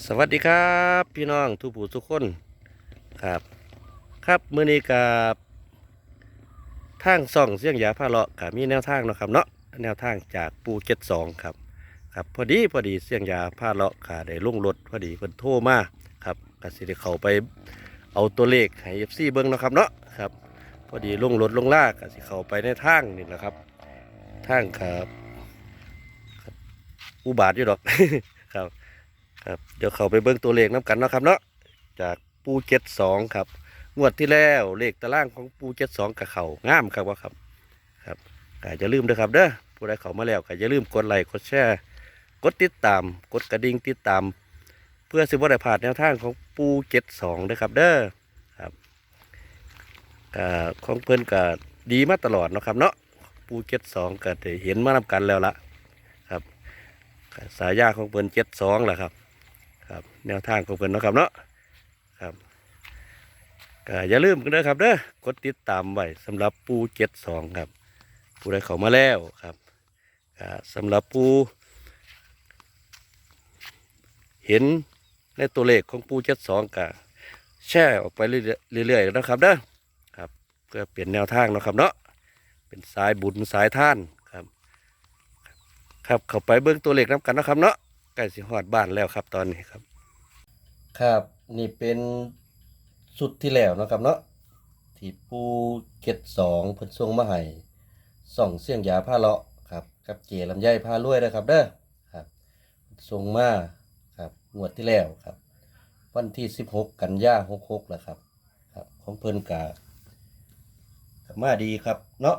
สวัสดีครับ พี่น้องทุกผู้ทุกคนครับ ครับมื้อนี้กับทางส่องเสียงยาพาเลาะกับมีแนวทางเนาะครับเนาะแนวทางจากปูเจ็ดสองครับครับพอดีพอดีเสียงยาพาเลาะขาได้ลงรถพอดีเพิ่นโทรมาครับก็สิได้เข้าไปเอาตัวเลขให้ FC เบิ่งเนาะครับเนาะครับ พอดีลงรถลงลากกสิเข้าไปในทางนี่แหละครับทางครับครับอุบาทอยู่ดอกครับ ครับเดี๋ยวเขาไปเบิ้งตัวเลขน้ำกันเนาะครับเนาะจากปูเจ็ดสองครับ งวดที่แล้วเลขตารางของปูเจ็ดสองกับเขางามครับว่าครับครับก็อย่าลืมด้วยครับเด้อผู้ใดเขามาแล้วก็อย่าลืมกดไลค์กดแชร์กดติดตามกดกระดิ่งติดตาม เพื่อสิบ่ได้พลาดแนวทางของปูเจ็ดสองด้วยครับเด้อครับก็ของเพิ่นก็ดีมาตลอดเนาะครับเนาะปูเจ็ดสองก็ได้เห็นมานำกันแล้วละครับสายยาของเพิ่นเจ็ดสองแหละครับ ครับ แนวทางของเพิ่นเนาะครับเนาะครับก็อย่าลืมกันเด้อครับเด้อกดติดตามไว้สำหรับปูเจ็ดสองครับ ผู้ใดเข้ามาแล้วครับก็สำหรับปูเห็นในตัวเลขของปูเจ็ดสองก็แชร์ออกไปเรื่อยๆนะครับเด้อครับเพื่อเปลี่ยนแนวทางนะครับเนาะเป็นสายบุญสายท่านครับ ครับเข้าไปเบิ่งตัวเลขน้ำกันนะครับเนาะ ใกล้สิฮอดบ้านแล้วครับตอนนี้ครับ ครับนี่เป็นสุดที่แล้วนะครับเนาะที่ปูเก็ดสองเพิ่นส่งมาให้ส่องเสียงยาผ้าเลาะครับกับเจลำไยผ้ารวยนะครับเด้อครับส่งมาครับงวดที่แล้วครับ วันที่สิบหกกันยาหกหกแหละครับครับ ของเพิ่นกะมาดีครับเนาะ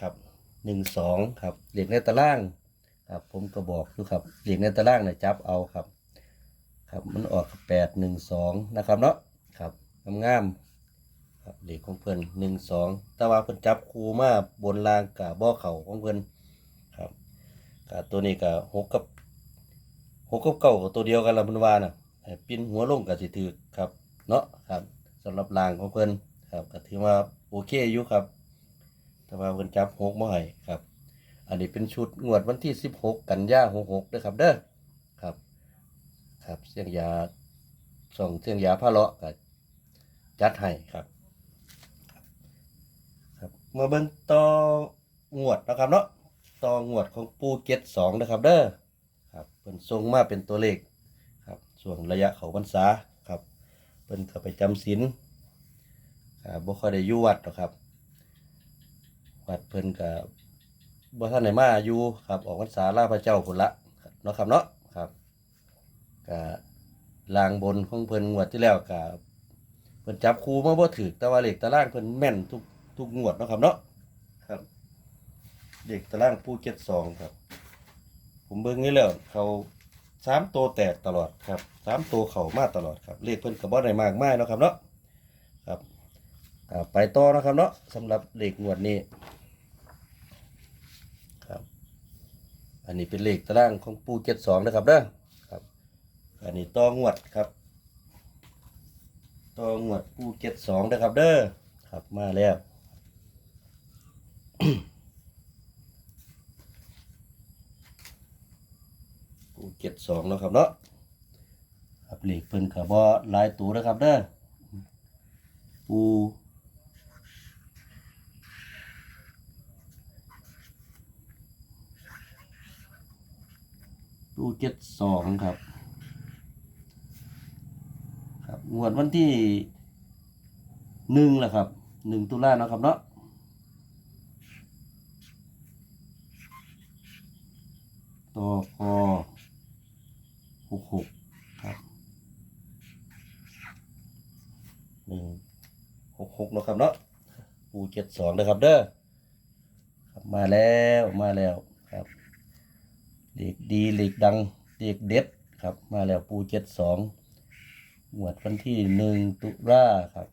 ครับหนึ่งสองครับเหล็กในตาราง ครับผมก็บอกอยู่ครับเหลียงในตารางเนี่ยจับเอาครับ ครับมันออกแปดหนึ่งสองนะครับเนาะครับงามๆครับเหล็กของเพิ่อนหนึ่งสองแต่ว่าเพิ่นจับคูมาบนรางกับบ่อเข่าของเพิ่อนครับกับตัวนี้กับหกกับหกกับเก้ากับตัวเดียวกันละมันว่าน่ะปิ้นหัวลงกับสิถือครับเนาะครับสำหรับรางของเพิ่อนครับก็ถือว่าโอเคอยู่ครับแต่ว่าเพิ่นจับหกมาให้ครับ อันนี้เป็นชุดงวดวันที่ 16 กันยา66ด้วยครับเด้อครับ ครับเสียงยาส่งเสียงยาผ้าเลาะก็จัดให้ครับครับมาเบิ่งต่องวดนะครับเนาะต่องวดของปูเก็ตสองนะครับเด้อครับเพิ่นส่งมาเป็นตัวเลขครับส่วนระยะเขาพรรษาครับเพิ่นก็ไปจำศีลครับบ่ค่อยได้อยู่วัดหรอกครับ วัดเพิ่นก็บ่ บ่ท่านไหนมาอยู่ครับ ออกพรรษาลาพระเจ้าพุ่นละเนาะครับเนาะครับก็ลางบนของเพิ่นงวดที่แล้วก็เพิ่นจับคูมาบ่ถูกแต่ว่าเลขตารางเพิ่นแม่นทุกทุกงวดเนาะครับเนาะครับเลขตารางผู้72ครับ ผมเบิ่งนี่แล้วเขาสามตัวแตกตลอดครับสามตัวเข้ามาตลอดครับ เลขเพิ่นก็บ่ได้มากมายเนาะครับเนาะครับอ่าไปต่อนะครับเนาะสำหรับเลขงวดนี้ ครับ อันนี้เป็นเลขตารางของปูเจ็ดสองนะครับเด้อครับ อันนี้ตองวดครับตองวดปูเจ็ดสองนะครับ เด้อครับมาแล้วปูเจ็ดสองแล้วครับเนาะครับเลขเพิ่นกับบอลายตัวนะครับเด้อปู ปูเจ็ดสองครับ ครับงวดวันที่หนึ่งแหละครับหนึ่งตุลาเนาะครับเนาะต่อคอหกหกครับหนึ่งหกหกเนาะครับเนาะปูเจ็ดสองนะครับเด้อครับมาแล้วมาแล้ว เด็กดีเด็กดังเด็กเด็ดครับ มาแล้วปูเจ็ดสองหวดวันที่หนึ่งตุลาครับ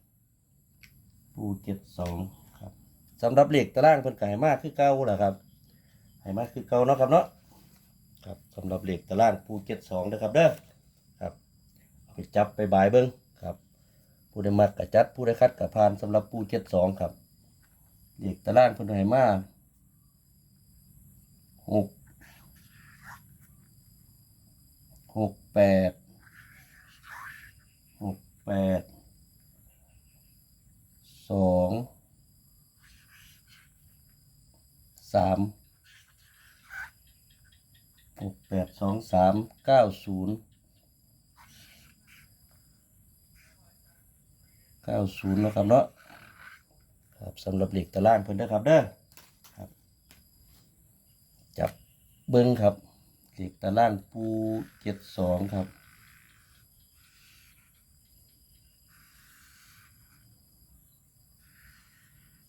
ปูเจ็ดสองครับสำหรับเหลขตารางเพิ่นก็ให้มากคือเก่าแหละครับให้มากคือเก่าเนาะครับเนาะครับสำหรับเหลขตารางปูเจ็ดสองนะครับเด้อครับเอาไปจับไปบายเบิ้งครับ ผู้ได้มักกะจัดผู้ได้คัดกะพานสำหรับปูเจ็ดสองครับเหลขตารางเพิ่นให้มากหกหก แปดหกแปดสองสามหกแปดสองสามเก้าศูนย์เก้าศูนย์นะครับเนาะครับสำหรับเหล็กตารางเพิ่อนเด้อครับเด้อครับ จับเบิ้งครับ เหล็กตารางปูเจ็ดสองครับ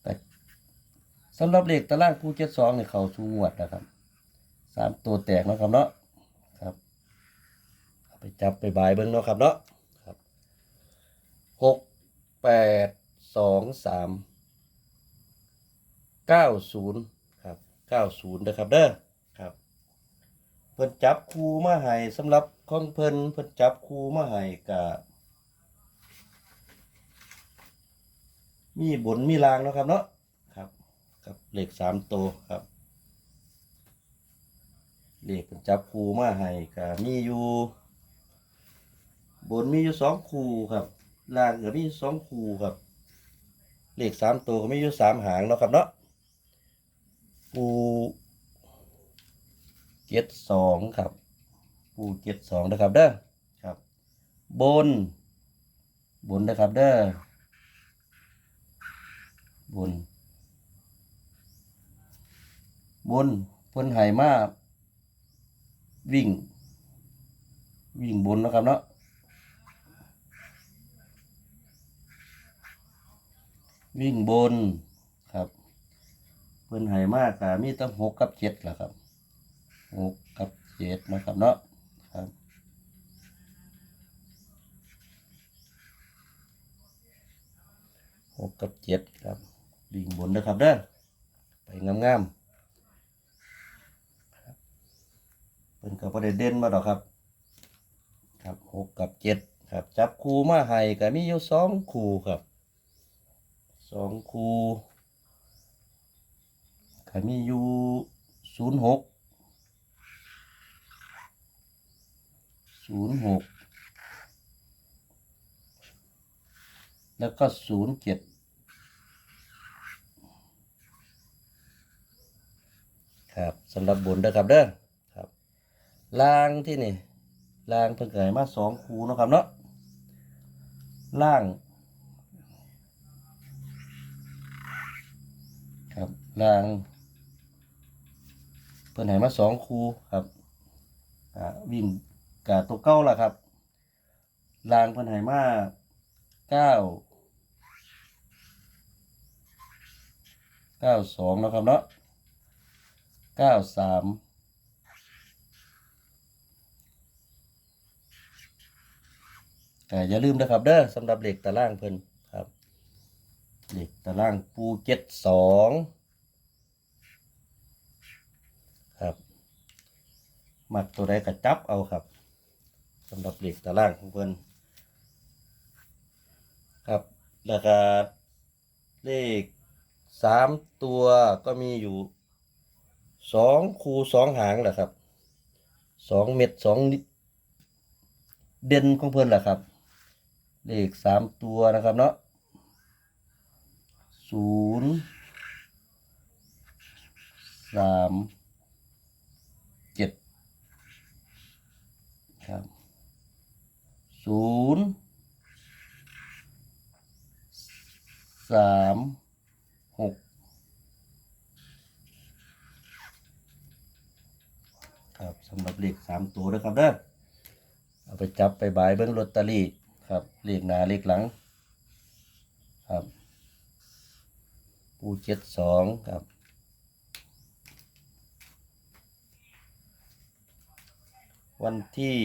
แต่สำหรับเหล็กตารางผู้เจ็ดสองเนี่ยเขาสูงวดนะครับสามตัวแตกนะครับเนาะครับไปจับไปบายเบิ้งเนาะครับเนาะครับหกแปดสองสามเก้าศูนย์ครับเก้าศูนย์นะครับเด้อ พิ่นจับคูมาให้สำหรับของเพิ่นเพิ่นจับคูมาให้กับมีบนมีรางเนาะครับเนาะครับกับเหล็กสามตัวครับเหล็กเป็นจับคูมาให้ก็มีอยู่ บนมีอยู่สองคูครับลางก็มีสองคูครับเหล็กสามตัวก็มีอยู่สามหางเนาะครับเนาะปู เจ็ดสองครับปูเจ็ดสองนะครับเด้อครับ บน บนนะครับเด้อบน บนเพิ่นให้มาวิ่ง วิ่งบนนะครับเนาะวิ่งบนครับ เพิ่นให้มากกะมีตั้งหกกับเจ็ดแหละครับ หกกับเจ็ดนะครับเนาะครับหกกับเจ็ดครับดิ่งบนนะครับเด้อไปงามๆเป็นกับประเด็นเด่นมาดอกครับ ครับหกกับเจ็ดครับ จับคู่มาให้ก็มีอยู่สองคู่ครับสองคู่ก็มีอยู่ศูนย์หก ศูนย์หกแล้วก็ศูนย์เจ็ดครับสำหรับบนนะครับเด้อครับล่างที่นี่ล่างเพิ่งเกิดมาสองคูเนาะครับเนาะล่างครับล่างเพิ่นให้มาสองคูครับอ่าวิ่ง กาตัวเก้าล่ะครับล่างเพิ่นให้มาเก้าเก้าสองนะครับเนาะเก้าสามแต่อย่าลืมนะครับเด้อสำหรับเหล็กตารางเพิ่นครับเหล็กตารางปูเจ็ดสองครับหมักตัวใดก็จับเอาครับ สำหรับเหล็กตารางของเพิ่นครับแล้วก็เลขสามตัวก็มีอยู่สองคูสองหางแหละครับสองเม็ดสองเด่นของเพื่อนแหละครับ เลขสามตัวนะครับเนาะศูนย์สามเจ็ดครับ ศูนย์สามหกครับสำหรับเลขสามตัวนะครับเด้อเอาไปจับไปบายเบิ้งลอตเตอรี่ครับเลขหน้าเลขหลัง ครับปูเจ็ดสองครับวันที่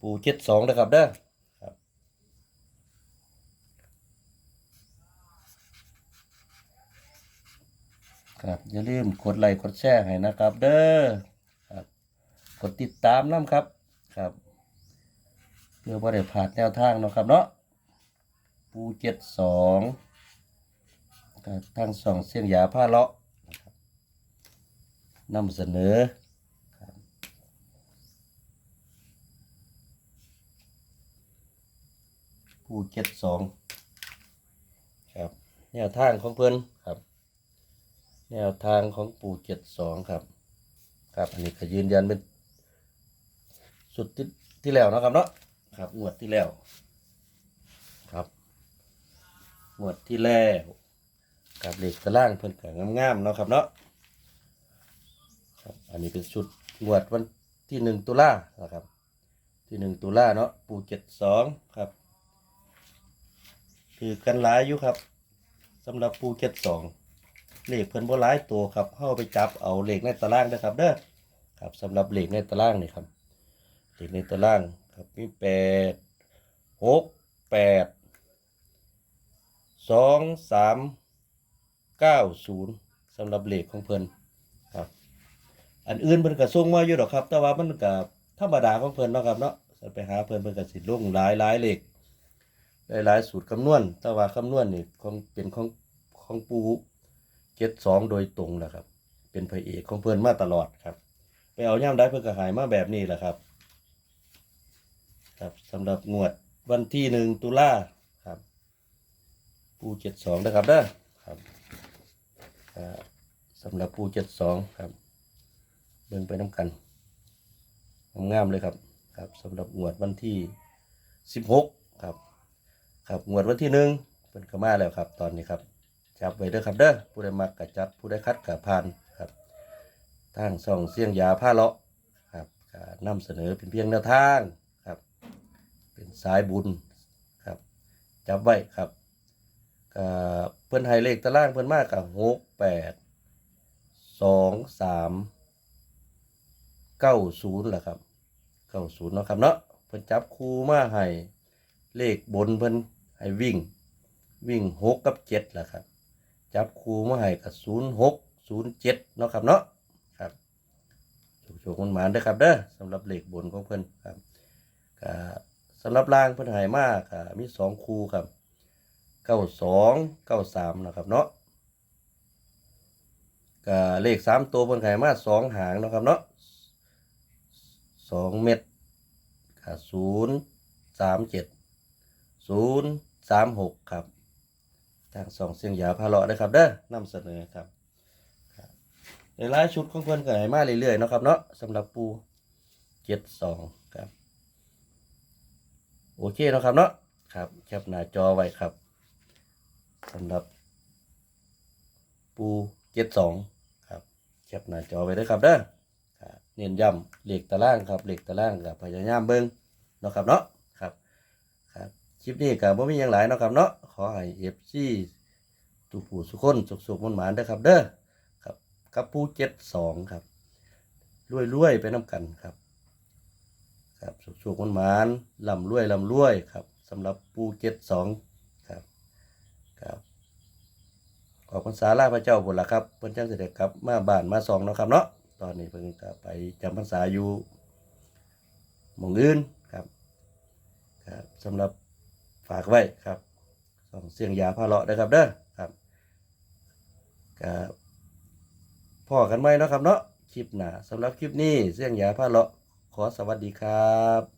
ปูเจ็ดสองนะครับเด้อครับ ครับอย่าลืมกดไลค์กดแชร์ให้นะครับ เด้อครับ กดติดตามน้ำครับครับ เพื่อว่าได้ผ่านแนวทางเนาะครับเนาะปูเจ็ดสองทางสองเสียงหยาผ้าเลาะนะครันำเสนอครับ ปูเจ็ดสองครับแนวทางของเพิ่อนครับ แนวทางของปูเจ็ดสองครับ ครับอันนี้ก็ยืนยันเป็นสุดที่ที่แล้วนะครับเนาะครับงวดที่แล้ว ครับงวดที่แล้วกับเหล็กตะล่างเพิ่อนก็งามๆเนาะครับเนาะครับอันนี้เป็นชุดงวดวันที่หนึ่งตุลานะครับ ที่หนึ่งตุลาเนาะปูเจ็ดสองครับ คือกันหลายอยู่ครับสำหรับปูเจ็ดสองเลขเพิ่นบ่หลายตัวครับเข้าไปจับเอาเลขในตารางนะครับเด้อครับสำหรับเลขในตารางนี่ครับเลขในตารางครับมีแปดหกแปดสองสามเก้าศูนย์สำหรับเลขของเพิ่นครับ อันอื่นเพิ่นก็ส่งมาอยู่ดอกครับ แต่ว่ามันก็ธรรมดาของเพิ่นเนาะครับเนาะสันไปหาเพิ่นเพิ่นก็สิลงหลายหลายเลข หลายหลายสูตรคำนวณ แต่ว่าคำนวณนี่ของเป็นของของปูเจ็ดสองโดยตรงแหละครับ เป็นพระเอกของเพิ่อนมาตลอดครับ ไปเอาย่ามได้เพิ่นก็หายมาแบบนี้แหละครับ ครับสำหรับงวดวันที่หนึ่งตุลาครับ ปูเจ็ดสองนะครับเด้อครับสำหรับปูเจ็ดสองครับเบิ่งไปน้ำกันงามเลยครับ ครับสำหรับงวดวันที่สิบหกครับ ครับงวดวันที่หนึ่งเป็นกมาแล้วครับตอนนี้ครับจับไว้เด้อครับเด้อผู้ใดมักกะจัดผู้ใดคัดกะผ่านครับทางส่องเสียงยาผ้าเลาะครับก็นำเสนอเป็นเพียงแนวทางครับ เป็นสายบุญครับ จับไว้ครับเพิ่นให้เลขตารางเพิ่นมากกับหกแปดสองสามเก้าศูนย์แหละครับเก้าศูนย์เนาะครับเนาะเพิ่นจับคู่มาให้เลขบนเพิ่น ให้วิ่ง วิ่งหกกับเจ็ดแหละครับ จับคูมาให้กับศูนย์หกศูนย์เจ็ดเนาะครับเนาะครับโชคๆมันหมานเด้อครับเด้อสำหรับเหลขบนของเพิ่อนครับก็สำหรับล่างเพิ่อนหายมากครับมีสองคูครับเก้าสองเก้าสามนะครับเนาะก็เลขสามตัวเพิ่อนหายมากสองหางเนาะครับเนาะสองเม็ดก็ศูนย์สามเจ็ดศูนย์ สามหกครับทางสองเสียงยาพาเลาะนะครับเด้อนำเสนอครับครับในรายชุดของเพื่อนก็ให้มาเรื่อยๆนะครับเนาะสำหรับปูเจ็ดสองครับ โอเคนะครับเนาะครับแคปหน้าจอไว้ครับสำหรับ ปูเจ็ดสองครับแคปหน้าจอไว้ด้อครับเด้อเน้นย้ำเหล็กตารางครับเหล็กตารางกับพยายามเบิ้งนะครับเนาะครับครับ ลิปนี้ก็บ่มีหยังหลายเนาะครับเนาะขอให้ FC ทุกผู้ทุกคนสุขๆมันหมานเด้อครับ เด้อครับกับปู72ครับรวยๆไปนํกันครับ ครับสุขๆมันหมานๆร่ำรวยร่ำรวยครับสำหรับปู72ครับครับขอบพรรษาลาพระเจ้าบุญละครับเพิ่นจังสิได้กลับมาบ้านมาซองเนาะครับเนาะตอนนี้เพิ่นก็ไปจำพรรษาอยู่มองอื่นครับครับสำหรับ ฝากไว้ครับสองเสียงยาพาเลาะนะครับเด้อครับกับพ่อกันไหมเนาะครับเนาะคลิปหนาสำหรับคลิปนี้เสียงยาพาเลาะขอสวัสดีครับ